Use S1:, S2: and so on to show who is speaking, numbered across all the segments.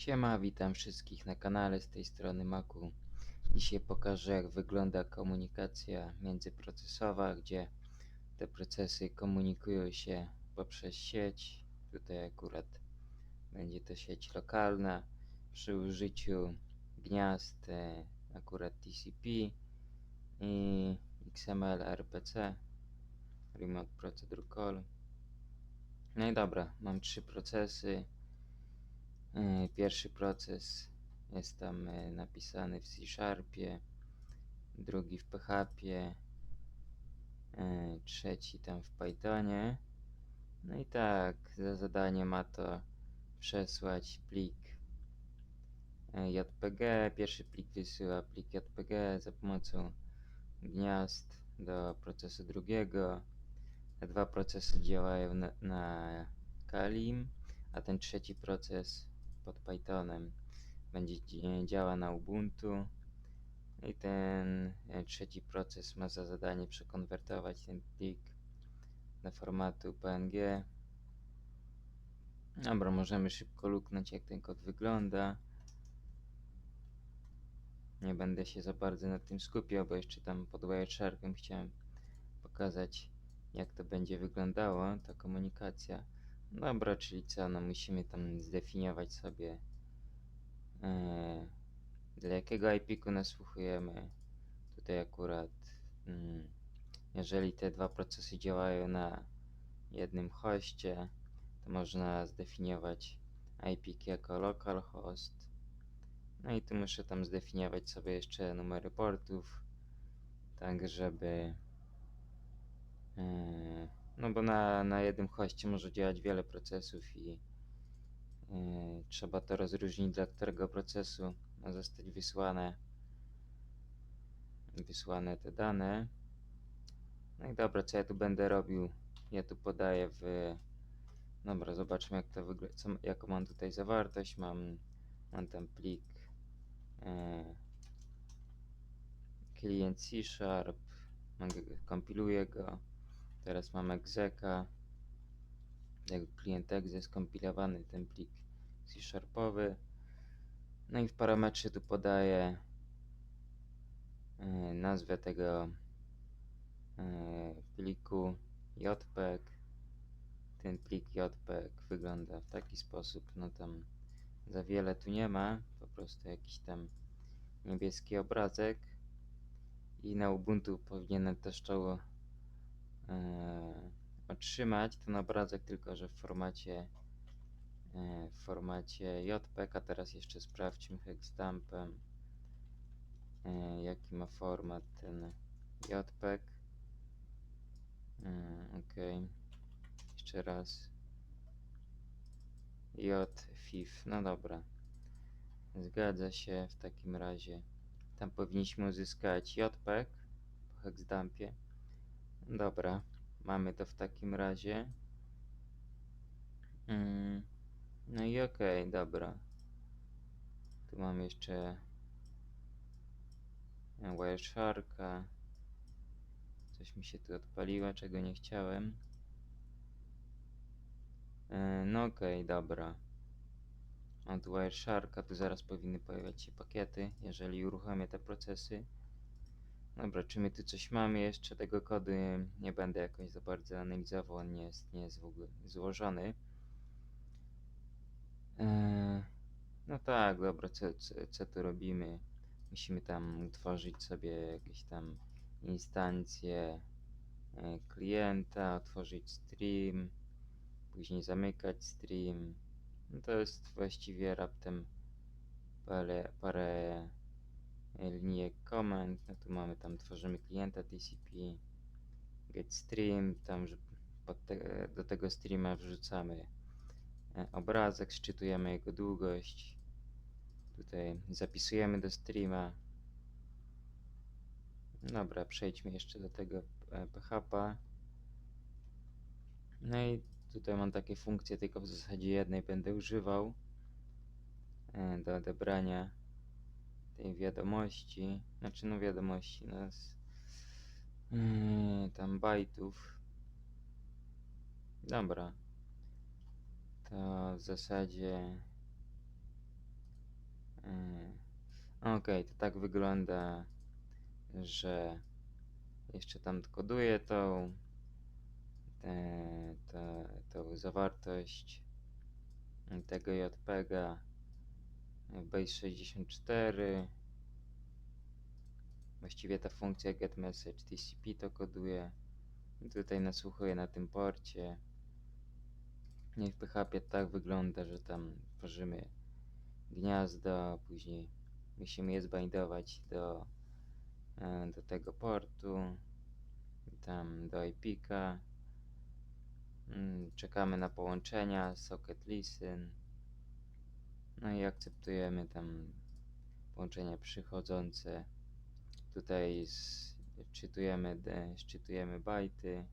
S1: Siema, witam wszystkich na kanale z tej strony Maku. Dzisiaj pokażę jak wygląda komunikacja międzyprocesowa, gdzie te procesy komunikują się poprzez sieć. Tutaj akurat będzie to sieć lokalna przy użyciu gniazd e, akurat TCP i XML RPC Remote Procedure Call. No i dobra, mam trzy procesy. E, Pierwszy proces jest tam e, napisany w C Sharpie, drugi w PHP, e, trzeci tam w Pythonie. No i tak, za zadanie ma to przesłać plik e, JPG. Pierwszy plik wysyła plik JPG za pomocą gniazd do procesu drugiego. Dwa procesy działają na, na Kalim, a ten trzeci proces pod Pythonem będzie dzi- działa na Ubuntu. I ten e, trzeci proces ma za zadanie przekonwertować ten plik do formatu PNG. Dobra, możemy szybko luknąć jak ten kod wygląda. Nie będę się za bardzo nad tym skupiał, bo jeszcze tam pod Wiresharkiem chciałem pokazać jak to będzie wyglądało, ta komunikacja. Dobra, czyli co, no musimy tam zdefiniować sobie e, dla jakiego IP-ku nasłuchujemy. Tutaj akurat mm, jeżeli te dwa procesy działają na jednym hoście, to można zdefiniować IP jako localhost. No i tu muszę tam zdefiniować sobie jeszcze numery portów, tak żeby Yy, No bo na, na jednym hoście może działać wiele procesów i yy, trzeba to rozróżnić, dla którego procesu ma zostać wysłane, wysłane te dane. No i dobra, co ja tu będę robił? Ja tu podaję w... Dobra, zobaczmy jak to wygląda, jaką mam tutaj zawartość. Mam, mam plik yy, klient C Sharp, kompiluję go. Teraz mam execa. Jak klient exe skompilowany ten plik C-sharpowy. No i w parametrze tu podaję e, nazwę tego e, pliku JPEG. Ten plik JPEG wygląda w taki sposób. No tam za wiele tu nie ma. Po prostu jakiś tam niebieski obrazek. I na Ubuntu powinienem też to e, otrzymać ten obrazek, tylko że w formacie e, w formacie JPEG, a teraz jeszcze sprawdźmy hexdumpem e, jaki ma format ten JPEG ok jeszcze raz. JFIF, no dobra. Zgadza się w takim razie. Tam powinniśmy uzyskać JPEG po hexdumpie Dobra, mamy to w takim razie. Mm, No i okej, dobra. Tu mam jeszcze Wiresharka. Coś mi się tu odpaliło, czego nie chciałem. E, No okej, dobra. Od Wiresharka tu zaraz powinny pojawiać się pakiety, jeżeli uruchomię te procesy. Dobra, czy my tu coś mamy jeszcze? Tego kodu nie będę jakoś za bardzo analizował, on nie jest, nie jest w ogóle złożony. Eee, no tak, dobra, co, co, co tu robimy? Musimy tam utworzyć sobie jakieś tam instancje e, klienta, otworzyć stream, później zamykać stream. No to jest właściwie raptem parę, parę linijek command, no tu mamy tam tworzymy klienta TCP, get stream, tam te, do tego streama wrzucamy e, obrazek, szczytujemy jego długość, tutaj zapisujemy do streama. Dobra, przejdźmy jeszcze do tego e, PHP. No i tutaj mam takie funkcje, tylko w zasadzie jednej będę używał e, do odebrania tej wiadomości, znaczy no wiadomości, no z yy, tam bajtów. Dobra. To w zasadzie Yy, Okej, to tak wygląda, że jeszcze tam koduję tą, tę, tę, tą zawartość tego JPEGa w base 64. Właściwie ta funkcja getMessage TCP to koduje. Tutaj nasłuchuję na tym porcie. W PHP tak wygląda, że tam tworzymy gniazdo, później musimy je zbindować do, e, do tego portu, tam do IP-ka. Mm, Czekamy na połączenia, socket listen. No i akceptujemy tam połączenia przychodzące. Tutaj szczytujemy, de, szczytujemy bajty.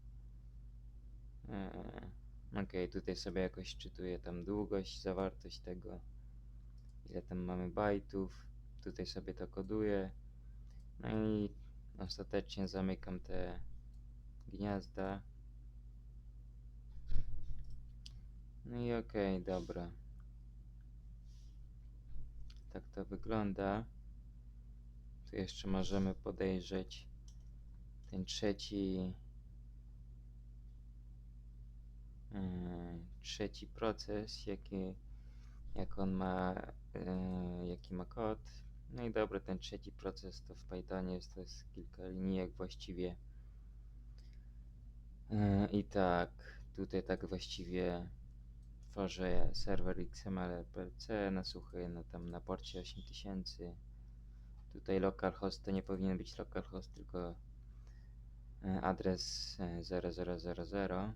S1: Ok, tutaj sobie jakoś szczytuję tam długość, zawartość tego, ile tam mamy bajtów. Tutaj sobie to koduję. No i ostatecznie zamykam te gniazda. No i okej, dobra. Tak to wygląda. Tu jeszcze możemy podejrzeć ten trzeci yy, trzeci proces, jaki jak on ma yy, jaki ma kod. No i dobra, ten trzeci proces to w Pythonie jest, to jest kilka linijek właściwie. Yy, I tak, tutaj tak właściwie tworzę serwer XML PLC, nasłuchuję no tam na porcie 8000. Tutaj localhost to nie powinien być localhost, tylko e, adres e, 0000.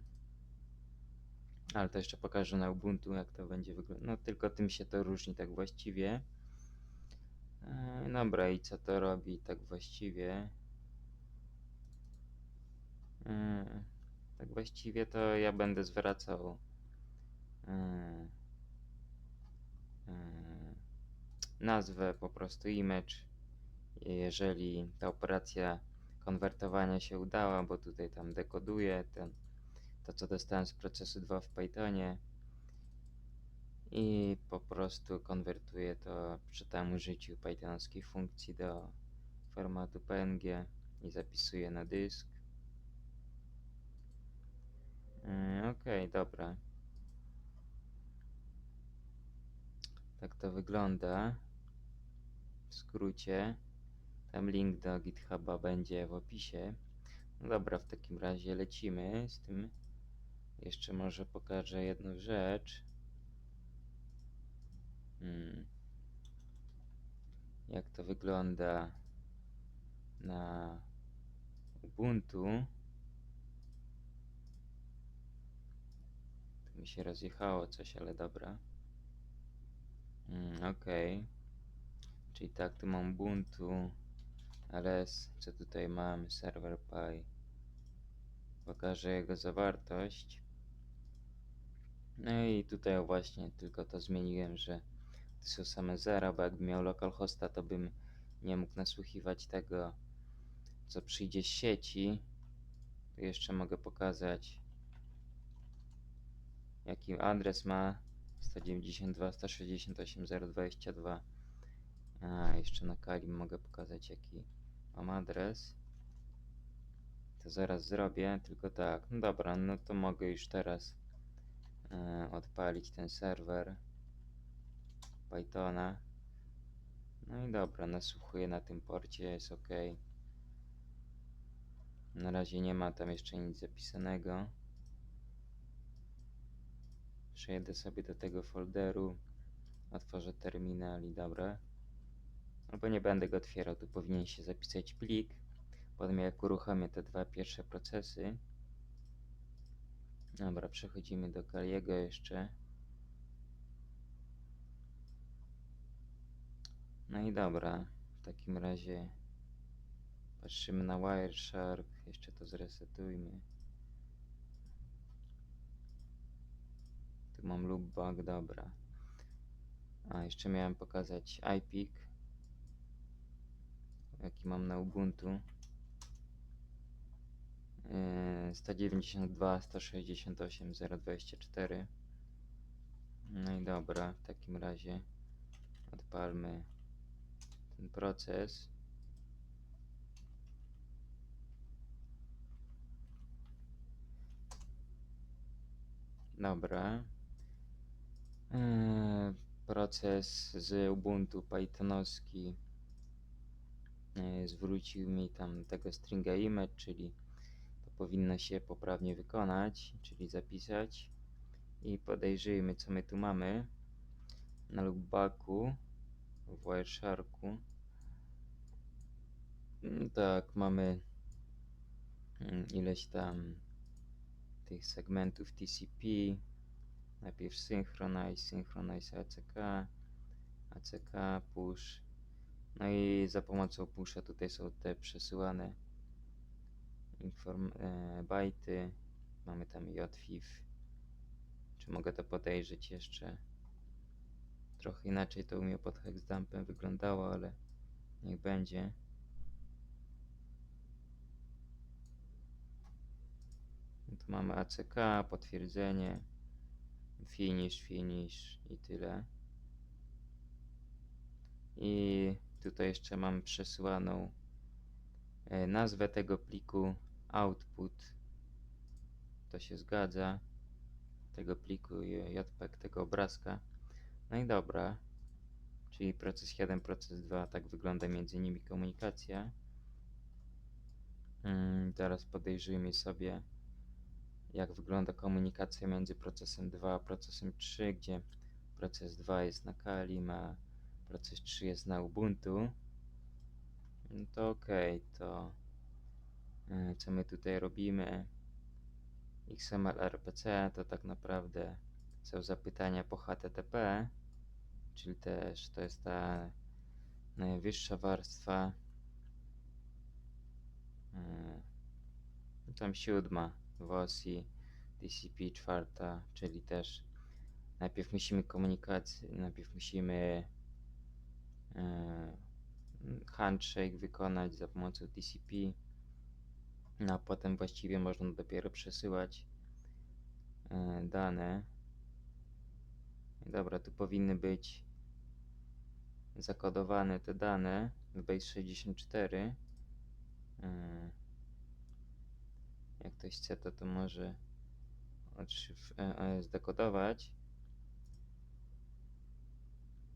S1: Ale to jeszcze pokażę na Ubuntu, jak to będzie wyglądać. No tylko tym się to różni tak właściwie. E, Dobra, i co to robi tak właściwie? E, Tak właściwie to ja będę zwracał e, e, nazwę po prostu image jeżeli ta operacja konwertowania się udała, bo tutaj tam dekoduję ten, to co dostałem z procesu 2 w Pythonie i po prostu konwertuję to przy tam użyciu pythonskiej funkcji do formatu PNG i zapisuję na dysk. Yy, Okej, dobra. Tak to wygląda. W skrócie. Tam link do GitHuba będzie w opisie. No dobra, w takim razie lecimy z tym. Jeszcze może pokażę jedną rzecz. Hmm. Jak to wygląda na Ubuntu. Tu mi się rozjechało coś, ale dobra. Mm, Okej. Czyli tak, tu mam Ubuntu. LS, co tutaj mamy, server Pi. Pokażę jego zawartość. No i tutaj właśnie tylko to zmieniłem, że to są same zera, bo jakbym miał localhosta, to bym nie mógł nasłuchiwać tego, co przyjdzie z sieci. Tu jeszcze mogę pokazać, jaki adres ma 192.168.0.22. A, jeszcze na Kali mogę pokazać, jaki mam adres. To zaraz zrobię, tylko tak. No dobra, no to mogę już teraz e, odpalić ten serwer Pythona. No i dobra, nasłuchuję na tym porcie, jest ok. Na razie nie ma tam jeszcze nic zapisanego. Przejdę sobie do tego folderu, otworzę terminal i dobra. Albo nie będę go otwierał, tu powinien się zapisać plik. Potem jak uruchomię te dwa pierwsze procesy. Dobra, przechodzimy do Kaliego jeszcze. No i dobra, w takim razie patrzymy na Wireshark, jeszcze to zresetujmy. Mam loopback, dobra. A, jeszcze miałem pokazać iPic jaki mam na Ubuntu. Yy, 192, 168, 024. No i dobra, w takim razie odpalmy ten proces. Dobra. Eee, proces z Ubuntu Pythonowski e, zwrócił mi tam tego stringa image, czyli to powinno się poprawnie wykonać, czyli zapisać. I podejrzyjmy, co my tu mamy. Na looopbacku w Wiresharku. Mm, Tak, mamy mm, ileś tam tych segmentów TCP. Najpierw synchronize, synchronize ACK, ACK, push. No i za pomocą pusha tutaj są te przesyłane e, bajty. Mamy tam JFIF. Czy mogę to podejrzeć jeszcze? Trochę inaczej to u mnie pod hexdumpem wyglądało, ale niech będzie. No Tu mamy ACK, potwierdzenie, finish, finish i tyle. I tutaj jeszcze mam przesyłaną e, nazwę tego pliku, output. To się zgadza. Tego pliku JPEG, tego obrazka. No i dobra. Czyli proces 1, proces 2, tak wygląda między nimi komunikacja. Mm, teraz podejrzyjmy sobie, jak wygląda komunikacja między procesem 2 a procesem 3, gdzie proces 2 jest na Kali, a proces 3 jest na Ubuntu. No to okej, to e, co my tutaj robimy? XML RPC to tak naprawdę są zapytania po HTTP, czyli też to jest ta najwyższa warstwa. e, no Tam siódma w OSI, TCP czwarta, czyli też najpierw musimy komunikację, najpierw musimy e, handshake wykonać za pomocą TCP, no a potem właściwie można dopiero przesyłać e, dane. Dobra, tu powinny być zakodowane te dane w Base64. E, Jak ktoś chce, to to może odszyf- e, zdekodować.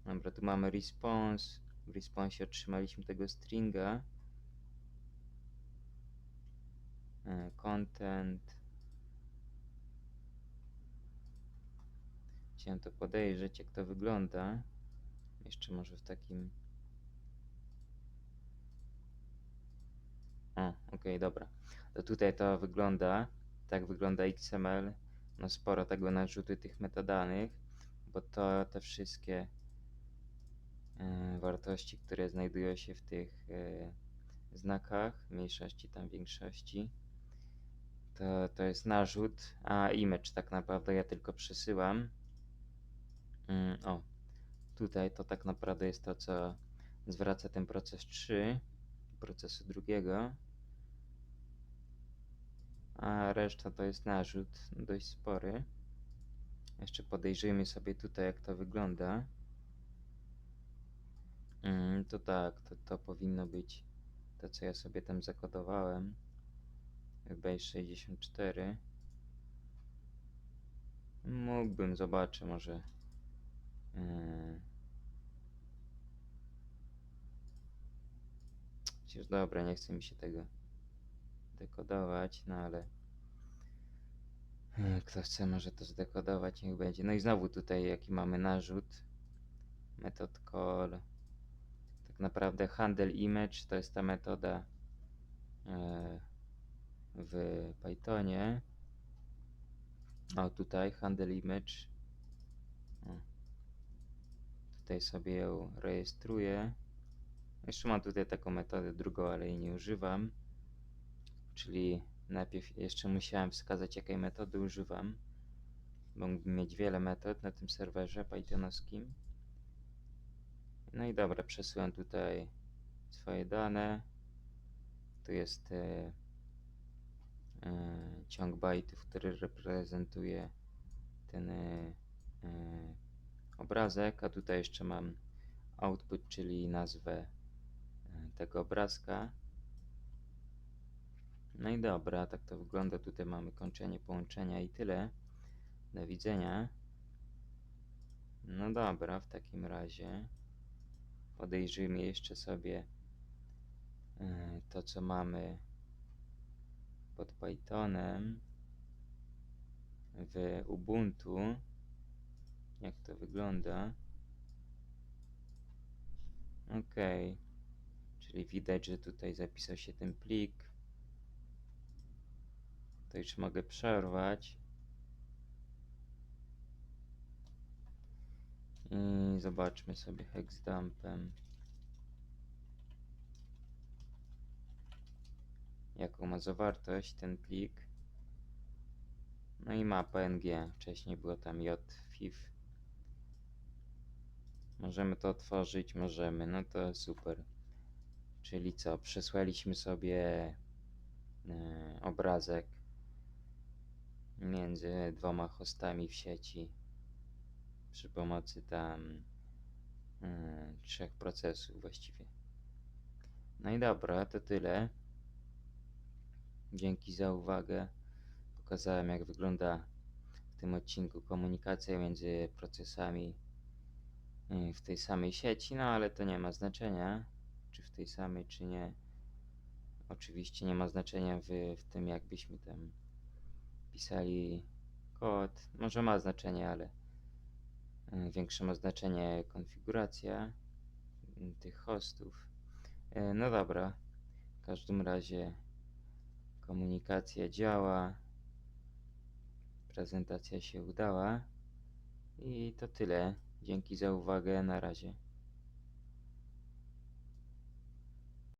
S1: Dobra, tu mamy response. W response otrzymaliśmy tego stringa. E, Content. Chciałem to podejrzeć, jak to wygląda. Jeszcze może w takim. O, okej, dobra. To tutaj to wygląda. Tak wygląda XML. No sporo tego narzutu tych metadanych, bo to te wszystkie e, wartości, które znajdują się w tych e, znakach, mniejszości tam większości, to, to jest narzut, a image tak naprawdę ja tylko przesyłam. Mm, o, tutaj to tak naprawdę jest to, co zwraca ten proces 3, procesu drugiego. A reszta to jest narzut dość spory. Jeszcze podejrzyjmy sobie tutaj, jak to wygląda. Mm, to tak, to, to powinno być to, co ja sobie tam zakodowałem w Base 64. Mógłbym, zobaczę, może. Yy... Przecież dobra, nie chce mi się tego dekodować, no ale e, kto chce może to zdekodować, niech będzie. No i znowu tutaj jaki mamy narzut. Method call. Tak naprawdę handle image to jest ta metoda e, w Pythonie. O tutaj handle image. Tutaj sobie ją rejestruję. Jeszcze mam tutaj taką metodę drugą, ale jej nie używam. Czyli najpierw jeszcze musiałem wskazać, jakiej metody używam. Mógłbym mieć wiele metod na tym serwerze pythonowskim. No i dobra, przesyłam tutaj swoje dane. Tu jest e, e, ciąg bajtów, który reprezentuje ten e, e, obrazek, a tutaj jeszcze mam output, czyli nazwę tego obrazka. No i dobra, tak to wygląda. Tutaj mamy kończenie połączenia i tyle. Do widzenia. No dobra, w takim razie podejrzyjmy jeszcze sobie e, to, co mamy pod Pythonem w Ubuntu. Jak to wygląda? Ok, czyli widać, że tutaj zapisał się ten plik. To już mogę przerwać. I zobaczmy sobie hexdumpem. Jaką ma zawartość ten plik. No i ma PNG. Wcześniej było tam JFIF. Możemy to otworzyć, możemy. No to super. Czyli co? Przesłaliśmy sobie e, obrazek między dwoma hostami w sieci przy pomocy tam e, trzech procesów właściwie. No i dobra, to tyle. Dzięki za uwagę. Pokazałem jak wygląda w tym odcinku komunikacja między procesami y, w tej samej sieci, no ale to nie ma znaczenia, czy w tej samej, czy nie. Oczywiście nie ma znaczenia w, w tym, jakbyśmy tam pisali kod. Może ma znaczenie, ale y, większe ma znaczenie konfiguracja tych hostów. Y, No dobra, w każdym razie komunikacja działa, prezentacja się udała i to tyle. Dzięki za uwagę, na razie.